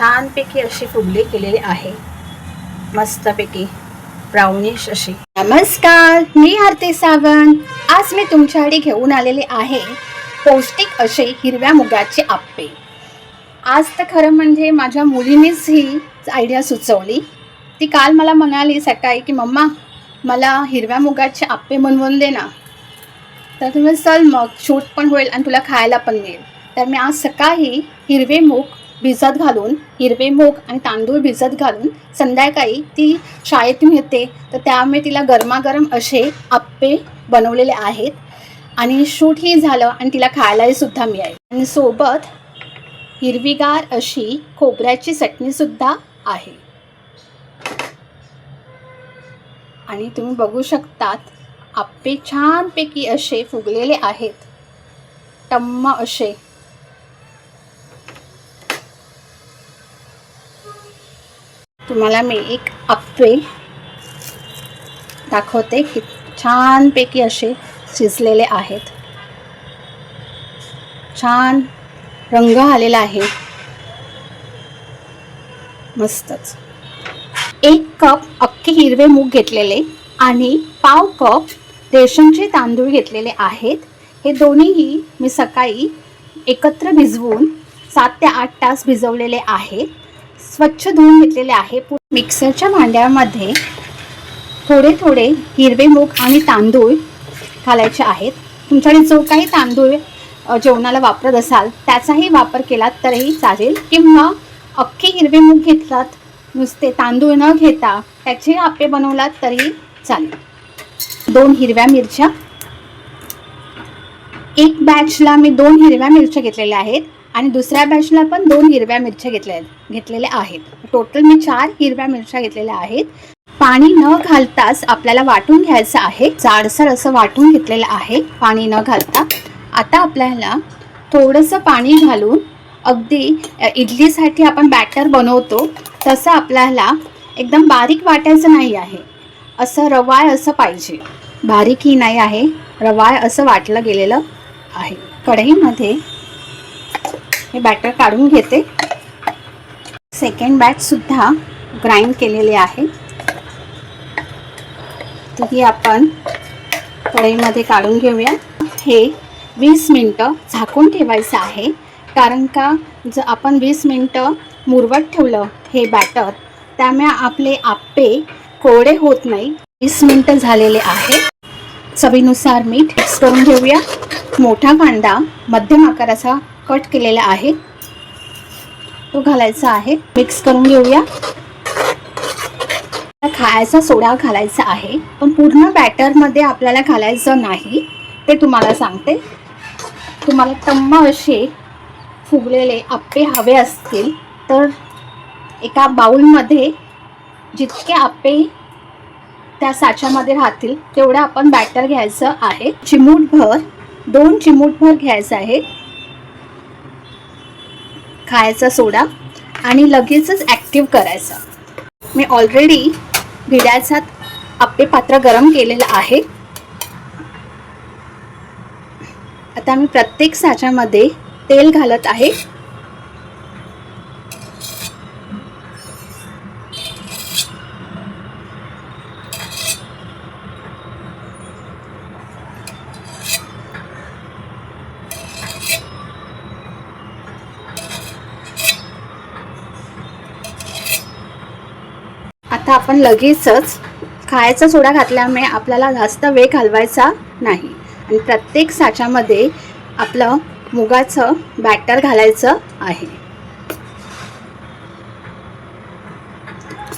छानपैकी अशी फुगली केलेली आहे. मस्तपैकी ब्राउनिश अशी. नमस्कार मी आरती सावंत. आज मी तुमच्यासाठी घेऊन आलेले आहे पौष्टिक असे हिरव्या मुगाचे आप्पे. आज तर खरं म्हणजे माझ्या मुलीनेच ही आयडिया सुचवली. ती काल मला म्हणाली सकाळी की मम्मा मला हिरव्या मुगाचे आप्पे बनवून दे ना. तर तुम्ही चल मग शूट पण होईल आणि तुला खायला पण मिळेल. तर मी आज सकाळी हिरवे मूग भिजत घालून हिरवे मूग आणि तांदूळ भिजत घालून संध्याकाळी ती शाळेतून येते तर त्यामुळे तिला गरमागरम असे आप्पे बनवलेले आहेत. आणि शूटही झालं आणि तिला खायलाही सुद्धा मिळेल. आणि सोबत हिरवीगार अशी खोबऱ्याची चटणीसुद्धा आहे. आणि तुम्ही बघू शकतात आप्पे छानपैकी असे फुगलेले आहेत. टम्म असे. तुम्हाला मी एक आप्पे दाखवते की छानपैकी असे शिजलेले आहेत. छान रंग आलेला आहे. मस्तच. एक कप अख्खे हिरवे मूग घेतलेले आणि पाव कप रेशनचे तांदूळ घेतलेले आहेत. हे दोन्हीही मी सकाळी एकत्र भिजवून सात ते आठ तास भिजवलेले आहेत. स्वच्छ धुवून घेतलेले आहे. मिक्सरच्या भांड्यामध्ये थोडे थोडे हिरवे मूग आणि तांदूळ घालायचे आहेत. तुमच्याकडे जो काही तांदूळ जेवणाला वापरत असाल त्याचाही वापर केला तरीही चालेल. किंवा अख्खे हिरवे मूग घेतलात नुसते तांदूळ न घेता त्याचे आपे बनवलात तरी चालेल. दोन हिरव्या मिरच्या. एक बॅचला मी दोन हिरव्या मिरच्या घेतलेल्या आहेत. आणि दुसऱ्या बॅचला पण दोन हिरव्या मिरच्या घेतल्या घेतलेल्या आहेत. टोटल मी चार हिरव्या मिरच्या घेतलेल्या आहेत. पाणी न घालताच आपल्याला वाटून घ्यायचं आहे. जाडसर असं वाटून घेतलेलं आहे. पाणी न घालता. आता आपल्याला थोडंसं पाणी घालून अगदी इडलीसाठी आपण बॅटर बनवतो. तसं आपल्याला एकदम बारीक वाटायचं नाही आहे. असं रवाळ असं पाहिजे. बारीकही नाही आहे. रवाळ असं वाटलं गेलेलं आहे. कढईमध्ये हे बॅटर काढून घेते. सेकंड बॅचसुद्धा ग्राइंड केलेले आहे. तर ही आपण कढईमध्ये काढून घेऊया. हे वीस मिनटं झाकून ठेवायचं आहे. कारण का जर आपण वीस मिनटं मुरवत ठेवलं हे बॅटर त्यामुळे आपले आप्पे कोरडे होत नाही. वीस मिनटं झालेले आहे. चवीनुसार मीठ मिक्स करून घेऊया. मोठा कांदा मध्यम आकाराचा कट केलेला आहे. तो घालायचा आहे. मिक्स करून घेऊया. खायचा सोडा घालायचा आहे. पण पूर्ण बॅटरमध्ये आपल्याला घालायचं नाही. ते तुम्हाला सांगते. तुम्हाला तम्म असे फुगलेले आप्पे हवे असतील तर एका बाऊलमध्ये जितके आप्पे त्या साच्यामध्ये राहतील तेवढं आपण बॅटर घ्यायचं आहे. चिमूटभर दोन चिमूटभर घ्यायचं आहे. खायचा सोडा आणि लगेचच ॲक्टिव्ह करायचा. मी ऑलरेडी भिड्याचा आपले पात्र गरम केलेलं आहे. आता मी प्रत्येक साच्यामध्ये तेल घालत आहे. आता आपण लगेचच खायचा सोडा घातल्यामुळे आपल्याला जास्त वेळ घालवायचा नाही. आणि प्रत्येक साच्यामध्ये आपलं मुगाचं बॅटर घालायचं आहे.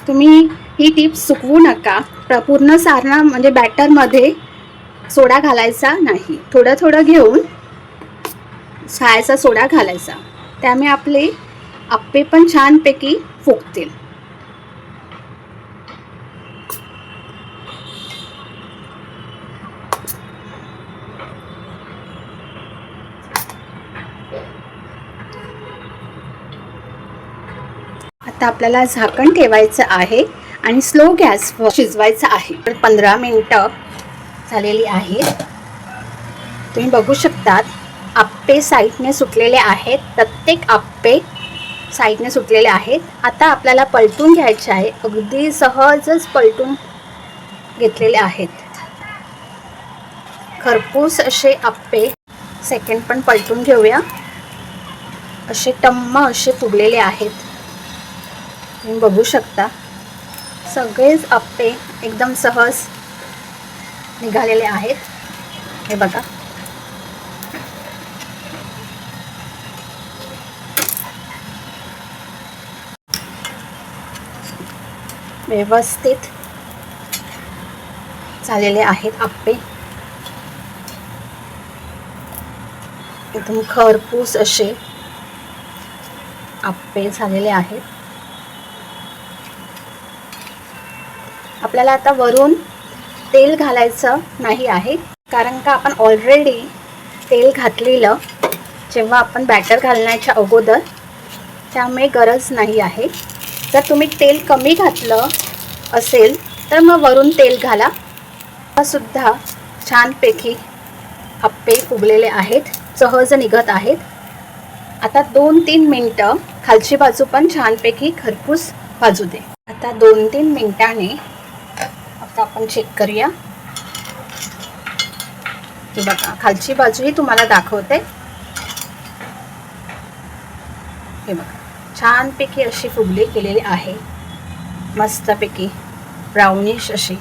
तुम्ही ही टिप्स चुकवू नका. प्र पूर्ण सारणा म्हणजे बॅटरमध्ये सोडा घालायचा नाही. थोडं थोडं घेऊन खायचा सोडा घालायचा. त्यामुळे आपले आप्पे पण छानपैकी फुगतील. आता आपल्याला झाकण ठेवायचं आहे आणि स्लो गॅसवर शिजवायचं आहे. तर पंधरा मिनटं झालेली आहेत. तुम्ही बघू शकतात आप्पे साईडने सुटलेले आहेत. प्रत्येक आप्पे साईडने सुटलेले आहेत. आता आपल्याला पलटून घ्यायचे आहे. अगदी सहजच पलटून घेतलेले आहेत. खरपूस असे आप्पे सेकंड पण पलटून घेऊया. असे टम्म असे फुगलेले आहेत. तुम्ही बघू शकता. सगळेच आप्पे एकदम सहज निघालेले आहेत. हे बघा. व्यवस्थित झालेले आहेत आप्पे एकदम खरपूस असे आप्पे झालेले आहेत. आपल्याला आता वरून तेल घालायचं नाही आहे. कारण का आपण ऑलरेडी तेल घातलेलं जेव्हा आपण बॅटर घालण्याच्या अगोदर त्यामुळे गरज नाही आहे. जर तुम्ही तेल कमी घातलं असेल तर मग वरून तेल घाला. सुद्धा छानपैकी आप्पे फुगलेले आहेत सहज निघत आहेत. आता दोन तीन मिनटं खालची बाजू पण छानपैकी खरपूस भाजू दे. आता दोन तीन मिनटाने आता आपण चेक करूया. हे बघा खालची बाजूही तुम्हाला दाखवते. हे बघा छानपैकी अशी फुगली केलेली आहे. मस्तपैकी ब्राउनिश अशी.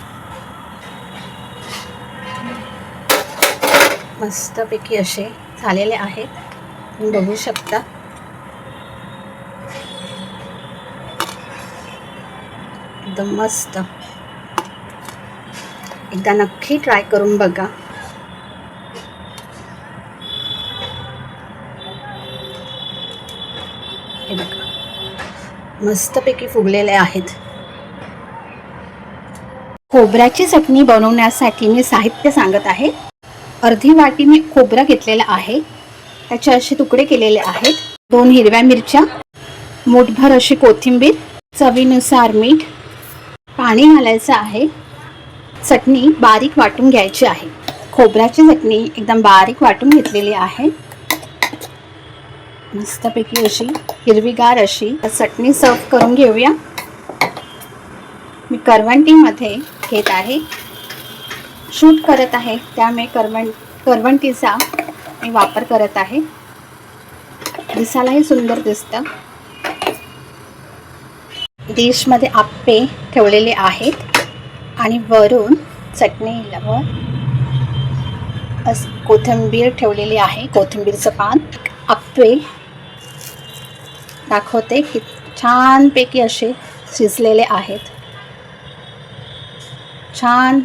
मस्तपैकी असे झालेले आहेत. तुम्ही बघू शकता. एकदम मस्त. एकदा नक्की ट्राय करून बघा. हे बघा. मस्तपैकी फुगलेले आहेत. खोबऱ्याची चटणी बनवण्यासाठी मी साहित्य सांगत आहे. अर्धी वाटी मी खोबरं घेतलेलं आहे. त्याचे असे तुकडे केलेले आहेत. दोन हिरव्या मिरच्या मोठभर अशी कोथिंबीर चवीनुसार मीठ पाणी घालायचं आहे. चटणी बारीक वाटून घ्यायची आहे. खोबऱ्याची चटणी एकदम बारीक वाटून घेतलेली आहे. मस्तपैकी अशी हिरवीगार अशी चटणी सर्व करून घेऊया. मी करवंटीमध्ये घेत आहे. शूट करत आहे त्यामुळे करवं करवंटीचा मी वापर करत आहे. दिसायलाही सुंदर दिसतं. डिशमध्ये आप्पे ठेवलेले आहेत. आणि वरून चटणीवर अस कोथिंबीर ठेवलेली आहे. कोथिंबीरचं पान. आप्पे दाखवते की छानपैकी असे शिजलेले आहेत. छान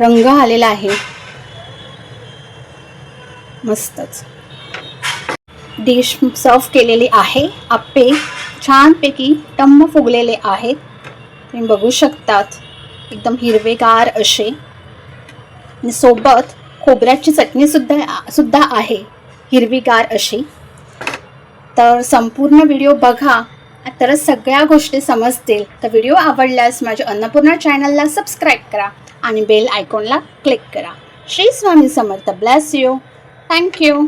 रंग आलेला आहे. मस्तच. डिश सर्व केलेली आहे. आप्पे छानपैकी टम्म फुगलेले आहेत. तुम्ही बघू शकतात. एकदम हिरवेगार असे. आणि सोबत खोबऱ्याची चटणीसुद्धा सुद्धा आहे हिरवीगार अशी. तर संपूर्ण व्हिडिओ बघा. तरच सगळ्या गोष्टी समजतील. तर व्हिडिओ आवडल्यास माझ्या अन्नपूर्णा चॅनलला सबस्क्राईब करा आणि बेल आयकॉनला क्लिक करा. Shri Swami Samarth. Bless you thank you